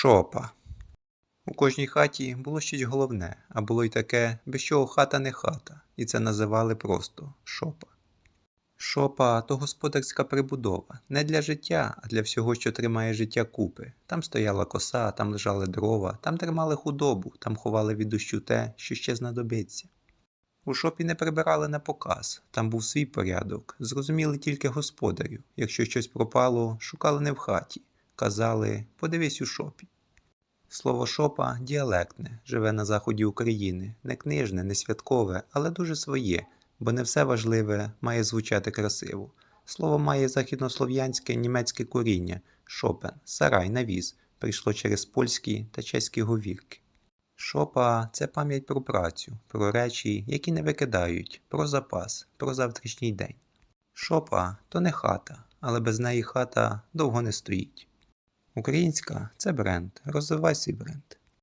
Шопа. У кожній хаті було щось головне, а було й таке, без чого хата не хата, і це називали просто шопа. Шопа то господарська прибудова, не для життя, а для всього, що тримає життя купи. Там стояла коса, там лежали дрова, там тримали худобу, там ховали від дощу те, що ще знадобиться. У шопі не прибирали на показ, там був свій порядок, зрозуміли тільки господарю. Якщо щось пропало, шукали не в хаті, казали подивись у шопі. Слово шопа діалектне, живе на заході України, не книжне, не святкове, але дуже своє, бо не все важливе має звучати красиво. Слово має західнослов'янське німецьке коріння шопен, сарай, навіс, прийшло через польські та чеські говірки. Шопа це пам'ять про працю, про речі, які не викидають, про запас, про завтрашній день. Шопа то не хата, але без неї хата довго не стоїть. Українська це бренд, розвивай свій бренд.